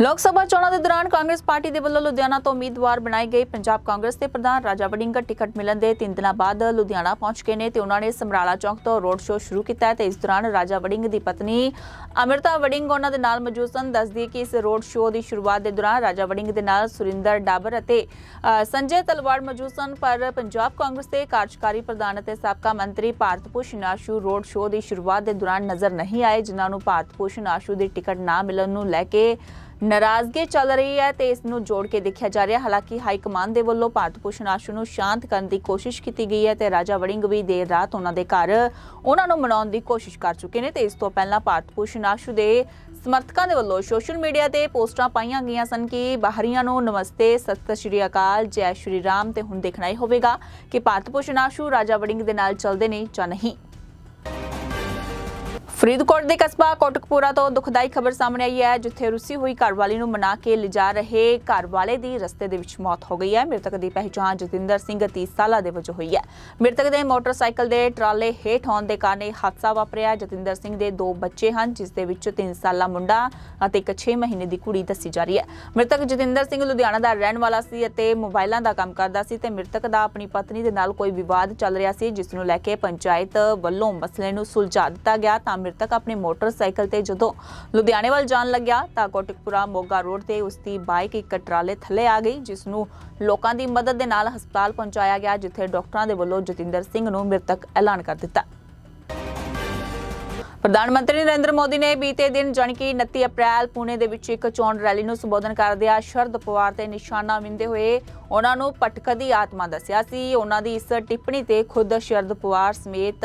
ਲੋਕ ਸਭਾ ਚੋਣਾਂ ਦੇ ਦੌਰਾਨ ਕਾਂਗਰਸ ਪਾਰਟੀ ਦੇ ਵੱਲੋਂ ਲੁਧਿਆਣਾ ਤੋਂ ਉਮੀਦਵਾਰ ਬਣਾਏ ਗਏ ਪੰਜਾਬ ਕਾਂਗਰਸ ਦੇ ਪ੍ਰਧਾਨ ਰਾਜਾ ਵੜਿੰਗ ਟਿਕਟ ਮਿਲਣ ਦੇ 3 ਦਿਨਾਂ ਬਾਅਦ ਲੁਧਿਆਣਾ ਪਹੁੰਚ ਗਏ ਨੇ ਤੇ ਉਹਨਾਂ ਨੇ ਸਮਰਾਲਾ ਚੌਕ ਤੋਂ ਰੋਡ ਸ਼ੋਅ ਸ਼ੁਰੂ ਕੀਤਾ ਹੈ ਤੇ ਇਸ ਦੌਰਾਨ ਰਾਜਾ ਵੜਿੰਗ ਦੀ ਪਤਨੀ ਅਮਰਤਾ ਵੜਿੰਗ ਉਹਨਾਂ ਦੇ ਨਾਲ ਮੌਜੂਦ ਸਨ। ਦੱਸਦੀ ਕਿ ਇਸ ਰੋਡ ਸ਼ੋਅ ਦੀ ਸ਼ੁਰੂਆਤ ਦੇ ਦੌਰਾਨ ਰਾਜਾ ਵੜਿੰਗ ਦੇ ਨਾਲ ਸੁਰਿੰਦਰ ਡਾਬਰ ਅਤੇ ਸੰਜੇ ਤਲਵਾੜ ਮੌਜੂਦ ਸਨ। ਪਰ ਪੰਜਾਬ ਕਾਂਗਰਸ ਦੇ ਕਾਰਜਕਾਰੀ ਪ੍ਰਧਾਨ ਅਤੇ ਸਾਬਕਾ ਮੰਤਰੀ ਭਾਰਤ ਭੂਸ਼ਣ ਆਸ਼ੂ ਰੋਡ ਸ਼ੋਅ ਦੀ ਸ਼ੁਰੂਆਤ ਦੇ ਦੌਰਾਨ ਨਜ਼ਰ ਨਹੀਂ ਆਏ, ਜਿਨ੍ਹਾਂ ਨੂੰ ਭਾਰਤ ਭੂਸ਼ਣ ਆਸ਼ੂ ਦੀ ਟਿਕਟ ਨਾ ਮਿਲਣ ਨੂੰ ਲੈ ਕੇ ਨਾਰਾਜ਼ਗੀ ਚੱਲ ਰਹੀ ਹੈ ਤੇ ਇਸ ਨੂੰ ਜੋੜ ਕੇ ਦੇਖਿਆ ਜਾ ਰਿਹਾ। ਹਾਲਾਂਕਿ ਹਾਈ ਕਮਾਂਡ ਦੇ ਵੱਲੋਂ ਭਾਰਤ ਭੂਸ਼ਣ ਆਸ਼ੂ ਨੂੰ ਸ਼ਾਂਤ ਕਰਨ ਦੀ ਕੋਸ਼ਿਸ਼ ਕੀਤੀ ਗਈ ਹੈ ਤੇ ਰਾਜਾ ਵੜਿੰਗ ਵੀ ਦੇਰ ਰਾਤ ਉਹਨਾਂ ਦੇ ਘਰ ਉਹਨਾਂ ਨੂੰ ਮਨਾਉਣ ਦੀ ਕੋਸ਼ਿਸ਼ ਕਰ ਚੁੱਕੇ ਨੇ ਤੇ ਇਸ ਤੋਂ ਪਹਿਲਾਂ ਭਾਰਤ ਭੂਸ਼ਣ ਆਸ਼ੂ ਦੇ ਸਮਰਥਕਾਂ ਦੇ ਵੱਲੋਂ ਸੋਸ਼ਲ ਮੀਡੀਆ ਤੇ ਪੋਸਟਾਂ ਪਾਈਆਂ ਗਈਆਂ ਸਨ ਕਿ ਬਾਹਰੀਆਂ ਨੂੰ ਨਮਸਤੇ, ਸਤਿ ਸ਼੍ਰੀ ਅਕਾਲ, ਜੈ ਸ਼੍ਰੀ ਰਾਮ ਤੇ ਹੁਣ ਦੇਖਣਾ ਹੀ ਹੋਵੇਗਾ ਕਿ ਭਾਰਤ ਭੂਸ਼ਣ ਆਸ਼ੂ ਰਾਜਾ ਵੜਿੰਗ ਦੇ ਨਾਲ ਚੱਲਦੇ ਨੇ ਜਾਂ ਨਹੀਂ। ਫਰੀਦਕੋਟ ਦੇ ਕਸਬਾ ਕੋਟਕਪੂਰਾ ਤੋਂ ਦੁਖਦਾਈ ਖਬਰ ਸਾਹਮਣੇ ਆਈ ਹੈ, ਜਿੱਥੇ ਰੁੱਸੀ ਹੋਈ ਘਰਵਾਲੀ ਨੂੰ ਮਨਾ ਕੇ ਲਿਜਾ ਰਹੇ ਘਰਵਾਲੇ ਦੀ ਰਸਤੇ ਦੇ ਵਿੱਚ ਮੌਤ ਹੋ ਗਈ ਹੈ। ਮ੍ਰਿਤਕ ਦੀ ਪਹਿਚਾਣ ਜਤਿੰਦਰ ਸਿੰਘ 30 ਸਾਲਾਂ ਦੇ ਵਜੋਂ ਹੋਈ ਹੈ। ਮ੍ਰਿਤਕ ਦੇ ਮੋਟਰਸਾਈਕਲ ਦੇ ਟਰਾਲੇ ਹੇਠ ਆਉਣ ਦੇ ਕਾਰਨ ਇਹ ਹਾਦਸਾ ਵਾਪਰਿਆ। ਜਤਿੰਦਰ ਸਿੰਘ ਦੇ ਦੋ ਬੱਚੇ ਹਨ, ਜਿਸ ਦੇ ਵਿੱਚ 3 ਸਾਲਾ ਮੁੰਡਾ ਅਤੇ ਇੱਕ 6 ਮਹੀਨੇ ਦੀ ਕੁੜੀ ਦੱਸੀ ਜਾ ਰਹੀ ਹੈ। ਮ੍ਰਿਤਕ ਜਤਿੰਦਰ ਸਿੰਘ ਲੁਧਿਆਣਾ ਦਾ ਰਹਿਣ ਵਾਲਾ ਸੀ ਅਤੇ ਮੋਬਾਈਲਾਂ ਦਾ ਕੰਮ ਕਰਦਾ ਸੀ ਤੇ ਮ੍ਰਿਤਕ ਦਾ ਆਪਣੀ ਪਤਨੀ ਦੇ ਨਾਲ ਕੋਈ ਵਿਵਾਦ ਚੱਲ ਰਿਹਾ ਸੀ, ਜਿਸ ਨੂੰ ਲੈ ਕੇ ਪੰਚਾਇਤ ਵੱਲੋਂ ਮਸਲੇ ਨੂੰ ਸੁਲਝਾ ਦਿੱਤਾ ਗਿਆ। ਤਾਂ ਮ੍ਰਿਤਕ ਆਪਣੇ ਮੋਟਰਸਾਈਕਲ ਤੇ ਜਦੋਂ ਲੁਧਿਆਣੇ ਵੱਲ ਜਾਣ ਲੱਗਿਆ ਤਾਂ ਕੋਟਕਪੁਰਾ ਮੋਗਾ ਰੋਡ ਤੇ ਉਸ ਦੀ ਬਾਈਕ ਇੱਕ ਟਰਾਲੇ ਥੱਲੇ ਆ ਗਈ, ਜਿਸ ਨੂੰ ਲੋਕਾਂ ਦੀ ਮਦਦ ਦੇ ਨਾਲ ਹਸਪਤਾਲ ਪਹੁੰਚਾਇਆ ਗਿਆ, ਜਿੱਥੇ ਡਾਕਟਰਾਂ ਦੇ ਵੱਲੋਂ ਜਤਿੰਦਰ ਸਿੰਘ ਨੂੰ ਮ੍ਰਿਤਕ ਐਲਾਨ ਕਰ ਦਿੱਤਾ। ਪ੍ਰਧਾਨ ਮੰਤਰੀ ਨਰਿੰਦਰ ਮੋਦੀ ਨੇ ਬੀਤੇ ਦਿਨ ਜਾਣੀ ਕਿ 29 ਅਪ੍ਰੈਲ ਪੁਣੇ ਦੇ ਵਿੱਚ ਇੱਕ ਚੋਣ ਰੈਲੀ ਨੂੰ ਸੰਬੋਧਨ ਕਰਦਿਆਂ ਸ਼ਰਦ ਪਵਾਰ ਤੇ ਨਿਸ਼ਾਨਾ ਵਿੰਦੇ ਹੋਏ ਉਹਨਾਂ ਨੂੰ ਪਟਕਦੀ ਆਤਮਾ ਦੱਸਿਆ ਸੀ। ਉਹਨਾਂ ਦੀ ਇਸ ਟਿੱਪਣੀ ਤੇ ਖੁਦ ਸ਼ਰਦ ਪਵਾਰ ਸਮੇਤ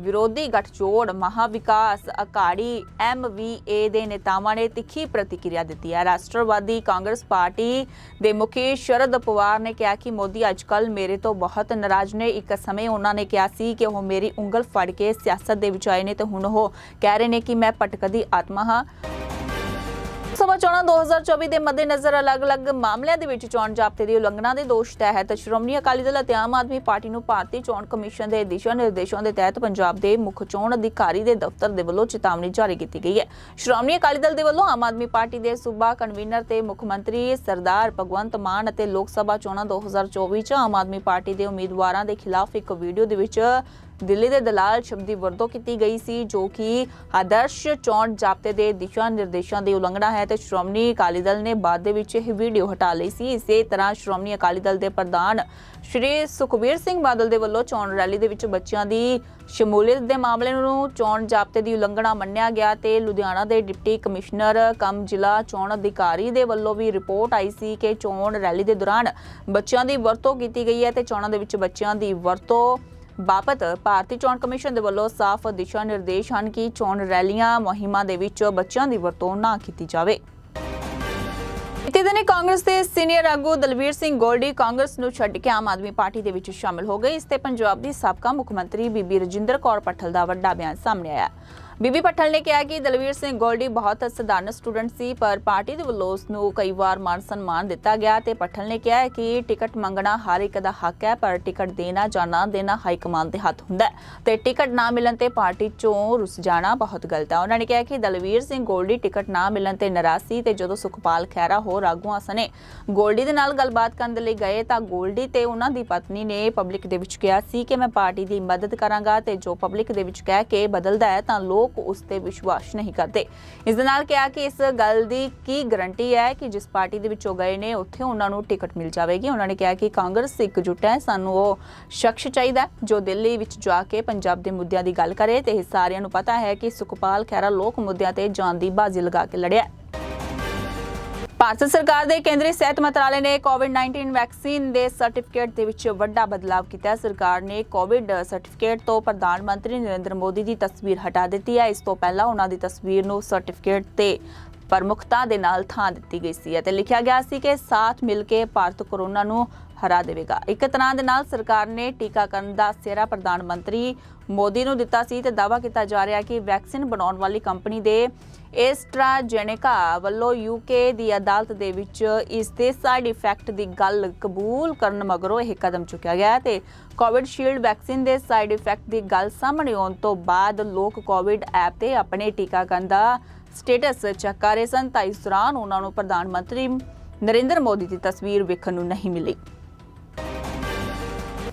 ਵਿਰੋਧੀ ਗਠਜੋੜ ਗੱਠਜੋੜ ਮਹਾਵਿਕਾਸ ਅਕਾੜੀ ਐਮਵੀਏ ਦੇ ਨੇਤਾਵਾਂ ਨੇ ਤਿੱਖੀ ਪ੍ਰਤੀਕਿਰਿਆ ਦਿੱਤੀ ਹੈ। ਰਾਸ਼ਟਰਵਾਦੀ ਕਾਂਗਰਸ ਪਾਰਟੀ ਦੇ ਮੁਖੀ ਸ਼ਰਦ ਪਵਾਰ ਨੇ ਕਿਹਾ ਕਿ ਮੋਦੀ ਅੱਜਕੱਲ ਮੇਰੇ ਤੋਂ ਬਹੁਤ ਨਾਰਾਜ਼ ਨੇ। ਇੱਕ ਸਮੇਂ ਉਹਨਾਂ ਨੇ ਕਿਹਾ ਸੀ ਕਿ ਉਹ ਮੇਰੀ ਉਂਗਲ ਫੜ ਕੇ ਸਿਆਸਤ ਦੇ ਵਿੱਚ ਆਏ ਨੇ ਤੇ ਹੁਣ ਉਹ ਕਹਿ ਰਹੇ ਨੇ ਕਿ ਮੈਂ ਪਟਕਦੀ ਆਤਮਾ ਹਾਂ। ਸਭਾ ਚੋਣਾਂ 2024 ਦੇ ਮੱਦੇਨਜ਼ਰ ਅਲੱਗ-ਅਲੱਗ ਮਾਮਲਿਆਂ ਦੇ ਵਿੱਚ ਚੋਣ ਜ਼ਾਬਤੇ ਦੀ ਉਲੰਘਣਾ ਦੇ ਦੋਸ਼ ਤਹਿਤ ਸ਼੍ਰੋਮਣੀ ਅਕਾਲੀ ਦਲ ਅਤੇ ਆਮ ਆਦਮੀ ਪਾਰਟੀ ਨੂੰ ਭਾਰਤੀ ਚੋਣ ਕਮਿਸ਼ਨ ਦੇ ਦਿਸ਼ਾ ਨਿਰਦੇਸ਼ਾਂ ਦੇ ਤਹਿਤ ਪੰਜਾਬ ਦੇ ਮੁੱਖ ਚੋਣ ਅਧਿਕਾਰੀ ਦੇ ਦਫ਼ਤਰ ਦੇ ਵੱਲੋਂ ਚੇਤਾਵਨੀ ਜਾਰੀ ਕੀਤੀ ਗਈ ਹੈ। ਸ਼੍ਰੋਮਣੀ ਅਕਾਲੀ ਦਲ ਦੇ ਵੱਲੋਂ ਆਮ ਆਦਮੀ ਪਾਰਟੀ ਦੇ ਸੂਬਾ ਕਨਵੀਨਰ ਤੇ ਮੁੱਖ ਮੰਤਰੀ ਸਰਦਾਰ ਭਗਵੰਤ ਮਾਨ ਅਤੇ ਲੋਕ ਸਭਾ ਚੋਣਾਂ 2024 ਚ ਆਮ ਆਦਮੀ ਪਾਰਟੀ ਦੇ ਉਮੀਦਵਾਰਾਂ ਦੇ ਖਿਲਾਫ ਇੱਕ ਵੀਡੀਓ ਦੇ ਵਿੱਚ ਦਿੱਲੀ ਦੇ ਦਲਾਲ ਸ਼ਬਦ ਦੀ ਵਰਤੋਂ ਕੀਤੀ ਗਈ ਸੀ, ਜੋ ਕਿ ਆਦਰਸ਼ ਚੋਣ ਜ਼ਾਬਤੇ ਦੇ ਦਿਸ਼ਾ ਨਿਰਦੇਸ਼ਾਂ ਦੀ ਉਲੰਘਣਾ ਹੈ ਤੇ ਸ਼੍ਰੋਮਣੀ ਅਕਾਲੀ ਦਲ ਨੇ ਬਾਅਦ ਦੇ ਵਿੱਚ ਇਹ ਵੀਡੀਓ ਹਟਾ ਲਈ ਸੀ। ਇਸੇ ਤਰ੍ਹਾਂ ਸ਼੍ਰੋਮਣੀ ਅਕਾਲੀ ਦਲ ਦੇ ਪ੍ਰਧਾਨ ਸ਼੍ਰੀ ਸੁਖਬੀਰ ਸਿੰਘ ਬਾਦਲ ਦੇ ਵੱਲੋਂ ਚੋਣ ਰੈਲੀ ਦੇ ਵਿੱਚ ਬੱਚਿਆਂ ਦੀ ਸ਼ਮੂਲੀਅਤ ਦੇ ਮਾਮਲੇ ਨੂੰ ਚੋਣ ਜ਼ਾਬਤੇ ਦੀ ਉਲੰਘਣਾ ਮੰਨਿਆ ਗਿਆ ਤੇ ਲੁਧਿਆਣਾ ਦੇ ਡਿਪਟੀ ਕਮਿਸ਼ਨਰ ਕਮ ਜ਼ਿਲ੍ਹਾ ਚੋਣ ਅਧਿਕਾਰੀ ਦੇ ਵੱਲੋਂ ਵੀ ਰਿਪੋਰਟ ਆਈ ਸੀ ਕਿ ਚੋਣ ਰੈਲੀ ਦੇ ਦੌਰਾਨ ਬੱਚਿਆਂ ਦੀ ਵਰਤੋਂ ਕੀਤੀ ਗਈ ਹੈ ਤੇ ਚੋਣਾਂ ਦੇ ਵਿੱਚ ਬੱਚਿਆਂ ਦੀ ਵਰਤੋਂ ਬਾਬਤ ਭਾਰਤੀ ਚੋਣ ਕਮਿਸ਼ਨ ਦੇ ਵੱਲੋਂ ਸਾਫ਼ ਦਿਸ਼ਾ ਨਿਰਦੇਸ਼ ਹਨ ਕਿ ਚੋਣ ਰੈਲੀਆਂ ਮੁਹਿੰਮਾਂ ਦੇ ਵਿੱਚ ਬੱਚਿਆਂ ਦੀ ਵਰਤੋਂ ਨਾ ਕੀਤੀ ਜਾਵੇ। ਇਤੇ ਦਿਨੇ ਕਾਂਗਰਸ ਦੇ ਸੀਨੀਅਰ ਆਗੂ ਦਲਵੀਰ ਸਿੰਘ ਗੋਲਡੀ ਕਾਂਗਰਸ ਨੂੰ ਛੱਡ ਕੇ ਆਮ ਆਦਮੀ ਪਾਰਟੀ ਦੇ ਵਿੱਚ ਸ਼ਾਮਲ ਹੋ ਗਏ। ਇਸ ਤੇ ਪੰਜਾਬ ਦੀ ਸਾਬਕਾ ਮੁੱਖ ਮੰਤਰੀ ਬੀਬੀ ਰਜਿੰਦਰ ਕੌਰ ਪੱਠਲ ਦਾ ਵੱਡਾ ਬਿਆਨ ਸਾਹਮਣੇ ਆਇਆ। ਬੀਬੀ ਪੱਠਲ ਨੇ ਕਿਹਾ ਕਿ ਦਲਵੀਰ ਸਿੰਘ ਗੋਲਡੀ ਬਹੁਤ ਸਧਾਰਨ ਸਟੂਡੈਂਟ ਸੀ, ਪਰ ਪਾਰਟੀ ਦੇ ਵੱਲੋਂ ਉਸ ਨੂੰ ਕਈ ਵਾਰ ਮਾਨ ਸਨਮਾਨ ਦਿੱਤਾ ਗਿਆ ਤੇ ਪੱਠਲ ਨੇ ਕਿਹਾ ਕਿ ਟਿਕਟ ਮੰਗਣਾ ਹਰ ਇੱਕ ਦਾ ਹੱਕ ਹੈ, ਪਰ ਟਿਕਟ ਦੇਣਾ ਜਾਂ ਨਾ ਦੇਣਾ ਹਾਈ ਕਮਾਂਡ ਦੇ ਹੱਥ ਹੁੰਦਾ ਹੈ ਤੇ ਟਿਕਟ ਨਾ ਮਿਲਣ ਤੇ ਪਾਰਟੀ ਚੋਂ ਰੁੱਸ ਜਾਣਾ ਬਹੁਤ ਗਲਤ ਹੈ। ਉਹਨਾਂ ਨੇ ਕਿਹਾ ਕਿ ਦਲਵੀਰ ਸਿੰਘ ਗੋਲਡੀ ਟਿਕਟ ਨਾ ਮਿਲਣ ਤੇ ਨਾਰਾਜ਼ ਸੀ ਤੇ ਜਦੋਂ ਸੁਖਪਾਲ ਖਹਿਰਾ ਹੋਰ ਆਗੂਆਂ ਸਨੇ ਗੋਲਡੀ ਦੇ ਨਾਲ ਗੱਲਬਾਤ ਕਰਨ ਦੇ ਲਈ ਗਏ ਤਾਂ ਗੋਲਡੀ ਤੇ ਉਹਨਾਂ ਦੀ ਪਤਨੀ ਨੇ ਪਬਲਿਕ ਦੇ ਵਿੱਚ ਕਿਹਾ ਸੀ ਕਿ ਮੈਂ ਪਾਰਟੀ ਦੀ ਮਦਦ ਕਰਾਂਗਾ ਤੇ ਜੋ ਪਬਲਿਕ ਦੇ ਵਿੱਚ ਕਹਿ ਕੇ ਬਦਲਦਾ ਹੈ ਤਾਂ ਲੋਕ ਉਸ ਤੇ ਵਿਸ਼ਵਾਸ ਨਹੀਂ ਕਰਦੇ। ਇਸ ਦੇ ਨਾਲ ਕਿਹਾ ਕਿ ਇਸ ਗੱਲ ਦੀ ਕੀ ਗਰੰਟੀ ਹੈ ਕਿ ਜਿਸ ਪਾਰਟੀ ਦੇ ਵਿੱਚੋਂ ਗਏ ਨੇ, ਉੱਥੇ ਉਹਨਾਂ ਨੂੰ ਟਿਕਟ ਮਿਲ ਜਾਵੇਗੀ। ਉਹਨਾਂ ਨੇ ਕਿਹਾ ਕਿ ਕਾਂਗਰਸ ਇਕਜੁੱਟ ਹੈ, ਸਾਨੂੰ ਉਹ ਸ਼ਖਸ ਚਾਹੀਦਾ ਜੋ ਦਿੱਲੀ ਵਿੱਚ ਜਾ ਕੇ ਪੰਜਾਬ ਦੇ ਮੁੱਦਿਆਂ ਦੀ ਗੱਲ ਕਰੇ। ਤੇ ਇਹ ਸਾਰਿਆਂ ਨੂੰ ਪਤਾ ਹੈ ਕਿ ਸੁਖਪਾਲ ਖਹਿਰਾ ਲੋਕ ਮੁੱਦਿਆਂ ਤੇ ਜਾਨ ਦੀ ਬਾਜ਼ੀ ਲਗਾ ਕੇ ਲੜਿਆ ਭਾਰਤ ਸਰਕਾਰ ਦੇ ਕੇਂਦਰੀ ਸਿਹਤ ਮੰਤਰਾਲੇ ਨੇ ਕੋਵਿਡ-19 ਵੈਕਸੀਨ ਦੇ ਸਰਟੀਫਿਕੇਟ ਦੇ ਵਿੱਚ ਵੱਡਾ ਬਦਲਾਅ ਕੀਤਾ। ਸਰਕਾਰ ਨੇ ਕੋਵਿਡ ਸਰਟੀਫਿਕੇਟ ਤੋਂ ਪ੍ਰਧਾਨ ਮੰਤਰੀ ਨਰਿੰਦਰ ਮੋਦੀ ਦੀ ਤਸਵੀਰ ਹਟਾ ਦਿੱਤੀ ਹੈ। ਇਸ ਤੋਂ ਪਹਿਲਾਂ ਉਹਨਾਂ ਦੀ ਤਸਵੀਰ ਨੂੰ ਸਰਟੀਫਿਕੇਟ ਤੇ ਪ੍ਰਮੁਖਤਾ ਦੇ ਨਾਲ ਥਾਂ ਦਿੱਤੀ ਗਈ ਸੀ ਅਤੇ ਲਿਖਿਆ ਗਿਆ ਸੀ ਕਿ ਸਾਥ ਮਿਲ ਕੇ ਭਾਰਤ ਕੋਰੋਨਾ ਨੂੰ ਹਰਾ ਦੇਵੇਗਾ। ਇੱਕ ਤਰ੍ਹਾਂ ਦੇ ਨਾਲ ਸਰਕਾਰ ਨੇ ਟੀਕਾਕਰਨ ਦਾ ਸਿਹਰਾ ਪ੍ਰਧਾਨ ਮੰਤਰੀ ਮੋਦੀ ਨੂੰ ਦਿੱਤਾ ਸੀ ਤੇ ਦਾਅਵਾ ਕੀਤਾ ਜਾ ਰਿਹਾ ਕਿ ਵੈਕਸੀਨ ਬਣਾਉਣ ਵਾਲੀ ਕੰਪਨੀ ਦੇ ਐਸਟਰਾਜੈਨੇਕਾ ਵੱਲੋਂ ਯੂਕੇ ਦੀ ਅਦਾਲਤ ਦੇ ਵਿੱਚ ਇਸ ਦੇ ਸਾਈਡ ਇਫੈਕਟ ਦੀ ਗੱਲ ਕਬੂਲ ਕਰਨ ਮਗਰੋਂ ਇਹ ਕਦਮ ਚੁੱਕਿਆ ਗਿਆ ਹੈ ਤੇ ਕੋਵਿਡ ਵੈਕਸੀਨ ਦੇ ਸਾਈਡ ਇਫੈਕਟ ਦੀ ਗੱਲ ਸਾਹਮਣੇ ਆਉਣ ਤੋਂ ਬਾਅਦ ਲੋਕ ਕੋਵਿਡ ਐਪ ਤੇ ਆਪਣੇ ਟੀਕਾਕਰਨ ਦਾ ਸਟੇਟਸ ਚੈੱਕ ਕਰ ਰਹੇ ਸਨ। ਤਾਂ ਇਸ ਦੌਰਾਨ ਉਹਨਾਂ ਨੂੰ ਪ੍ਰਧਾਨ ਮੰਤਰੀ ਨਰਿੰਦਰ ਮੋਦੀ ਦੀ ਤਸਵੀਰ ਵੇਖਣ ਨੂੰ ਨਹੀਂ ਮਿਲੀ।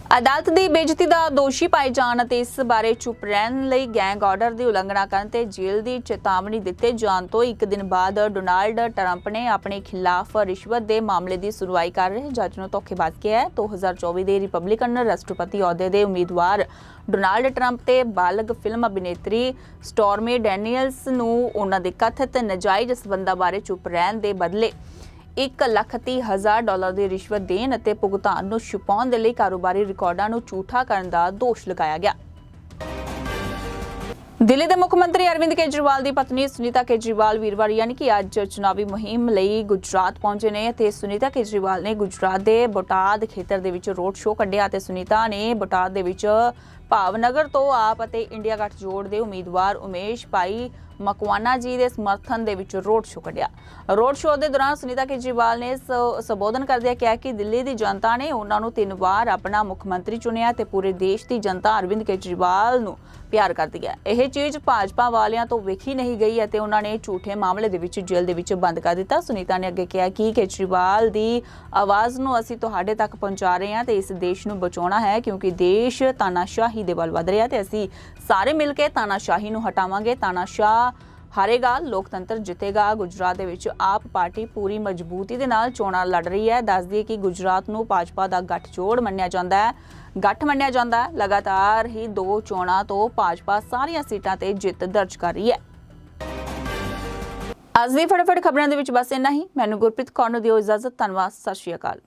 ਅਦਾਲਤ ਦੀ ਬੇਇੱਜ਼ਤੀ ਦਾ ਦੋਸ਼ੀ ਪਾਏ ਜਾਣ ਅਤੇ ਇਸ ਬਾਰੇ ਚੁੱਪ ਰਹਿਣ ਲਈ ਗੈਂਗ ਆਰਡਰ ਦੀ ਉਲੰਘਣਾ ਕਰਨ ਤੇ ਜੇਲ੍ਹ ਦੀ ਚੇਤਾਵਨੀ ਦਿੱਤੇ ਜਾਣ ਤੋਂ ਇੱਕ ਦਿਨ ਬਾਅਦ ਡੋਨਾਲਡ ਟਰੰਪ ਨੇ ਆਪਣੇ ਖਿਲਾਫ ਰਿਸ਼ਵਤ ਦੇ ਮਾਮਲੇ ਦੀ ਸੁਣਵਾਈ ਕਰ ਰਹੇ ਜੱਜ ਨੂੰ ਧੋਖੇਬਾਜ਼ ਕਿਹਾ ਹੈ। 2024 ਦੇ ਰਿਪਬਲਿਕਨ ਰਾਸ਼ਟਰਪਤੀ ਅਹੁਦੇ ਦੇ ਉਮੀਦਵਾਰ ਡੋਨਾਲਡ ਟਰੰਪ ਤੇ ਬਾਲਗ ਫਿਲਮ ਅਭਿਨੇਤਰੀ ਸਟੋਰਮੀ ਡੈਨੀਅਲਸ ਨੂੰ ਉਹਨਾਂ ਦੇ ਕਥਿਤ ਨਜਾਇਜ਼ ਸਬੰਧਾਂ ਬਾਰੇ ਚੁੱਪ ਰਹਿਣ ਦੇ ਬਦਲੇ ਇੱਕ ਲੱਖ ਤੀਹ ਹਜ਼ਾਰ ਡਾਲਰ ਦੀ ਰਿਸ਼ਵਤ ਦੇਣ ਅਤੇ ਭੁਗਤਾਨ ਨੂੰ ਛੁਪਾਉਣ ਦੇ ਲਈ ਕਾਰੋਬਾਰੀ ਰਿਕਾਰਡਾਂ ਨੂੰ ਝੂਠਾ ਕਰਨ ਦਾ ਦੋਸ਼ ਲਗਾਇਆ ਗਿਆ। ਦਿੱਲੀ ਦੇ ਮੁੱਖ ਮੰਤਰੀ ਅਰਵਿੰਦ ਕੇਜਰੀਵਾਲ ਦੀ ਪਤਨੀ ਸੁਨੀਤਾ ਕੇਜਰੀਵਾਲ ਵੀਰਵਾਰ ਯਾਨੀ ਕਿ ਅੱਜ ਚੁਣਾਵੀ ਮੁਹਿੰਮ ਲਈ ਗੁਜਰਾਤ ਪਹੁੰਚੇ ਨੇ ਤੇ ਸੁਨੀਤਾ ਕੇਜਰੀਵਾਲ ਨੇ ਗੁਜਰਾਤ ਦੇ ਬੋਟਾਦ ਖੇਤਰ ਦੇ ਵਿੱਚ ਰੋਡ ਸ਼ੋਅ ਕੱਢਿਆ ਤੇ ਸੁਨੀਤਾ ਨੇ ਬੋਟਾਦ ਦੇ ਵਿੱਚ ਭਾਵਨਗਰ ਤੋਂ ਆਪ ਅਤੇ ਇੰਡੀਆ ਗੱਠਜੋੜ ਦੇ ਉਮੀਦਵਾਰ ਉਮੇਸ਼ ਭਾਈ ਮਕਵਾਨਾ ਜੀ ਦੇ ਸਮਰਥਨ ਦੇ ਵਿੱਚ ਰੋਡ ਸ਼ੋਅ ਕੱਢਿਆ। ਰੋਡ ਸ਼ੋਅ ਦੇ ਦੌਰਾਨ ਸੁਨੀਤਾ ਕੇਜਰੀਵਾਲ ਨੇ ਸੰਬੋਧਨ ਕਰਦਿਆਂ ਕਿਹਾ ਕਿ ਦਿੱਲੀ ਦੀ ਜਨਤਾ ਨੇ ਉਹਨਾਂ ਨੂੰ ਤਿੰਨ ਵਾਰ ਆਪਣਾ ਮੁੱਖ ਮੰਤਰੀ ਚੁਣਿਆ ਤੇ ਪੂਰੇ ਦੇਸ਼ ਦੀ ਜਨਤਾ ਅਰਵਿੰਦ ਕੇਜਰੀਵਾਲ ਨੂੰ ਪਿਆਰ ਕਰਦੀ ਹੈ। ਇਹ ਚੀਜ਼ ਭਾਜਪਾ ਵਾਲਿਆਂ ਤੋਂ ਵੇਖੀ ਨਹੀਂ ਗਈ ਅਤੇ ਉਹਨਾਂ ਨੇ ਝੂਠੇ ਮਾਮਲੇ ਦੇ ਵਿੱਚ ਜੇਲ੍ਹ ਦੇ ਵਿੱਚ ਬੰਦ ਕਰ ਦਿੱਤਾ। ਸੁਨੀਤਾ ਨੇ ਅੱਗੇ ਕਿਹਾ ਕਿ ਕੇਜਰੀਵਾਲ ਦੀ ਆਵਾਜ਼ ਨੂੰ ਅਸੀਂ ਤੁਹਾਡੇ ਤੱਕ ਪਹੁੰਚਾ ਰਹੇ ਹਾਂ ਤੇ ਇਸ ਦੇਸ਼ ਨੂੰ ਬਚਾਉਣਾ ਹੈ ਕਿਉਂਕਿ ਦੇਸ਼ ਤਾਨਾਸ਼ਾਹੀ ਤਾਨਾਸ਼ਾਹੀ ਦੇ ਵੱਲ ਵਧ ਰਿਹਾ ਤੇ ਅਸੀਂ ਸਾਰੇ ਮਿਲ ਕੇ ਤਾਨਾਸ਼ਾਹੀ ਨੂੰ ਹਟਾਵਾਂਗੇ। ਤਾਨਾਸ਼ਾਹ ਹਾਰੇਗਾ, ਲੋਕਤੰਤਰ ਜਿੱਤੇਗਾ। ਗੁਜਰਾਤ ਦੇ ਵਿੱਚ ਆਪ ਪਾਰਟੀ ਪੂਰੀ ਮਜ਼ਬੂਤੀ ਦੇ ਨਾਲ ਚੋਣਾਂ ਲੜ ਰਹੀ ਹੈ। ਦੱਸ ਦਈਏ ਕਿ ਗੁਜਰਾਤ ਨੂੰ ਭਾਜਪਾ ਦਾ ਗੱਠਜੋੜ ਮੰਨਿਆ ਜਾਂਦਾ ਹੈ। ਗੱਠ ਮੰਨਿਆ ਜਾਂਦਾ ਹੈ। ਲਗਾਤਾਰ ਹੀ ਦੋ ਚੋਣਾਂ ਤੋਂ ਭਾਜਪਾ ਸਾਰੀਆਂ ਸੀਟਾਂ ਤੇ ਜਿੱਤ ਦਰਜ ਕਰ ਰਹੀ ਹੈ। ਅੱਜ ਦੀ ਫਟਾਫਟ ਖਬਰਾਂ ਦੇ ਵਿੱਚ ਬਸ ਇੰਨਾ ਹੀ। ਮੈਨੂੰ ਗੁਰਪ੍ਰੀਤ ਕੌਰ ਨੂੰ ਦਿਓ ਇਜਾਜ਼ਤ। ਧੰਨਵਾਦ। ਸਤਿ ਸ਼੍ਰੀ ਅਕਾਲ।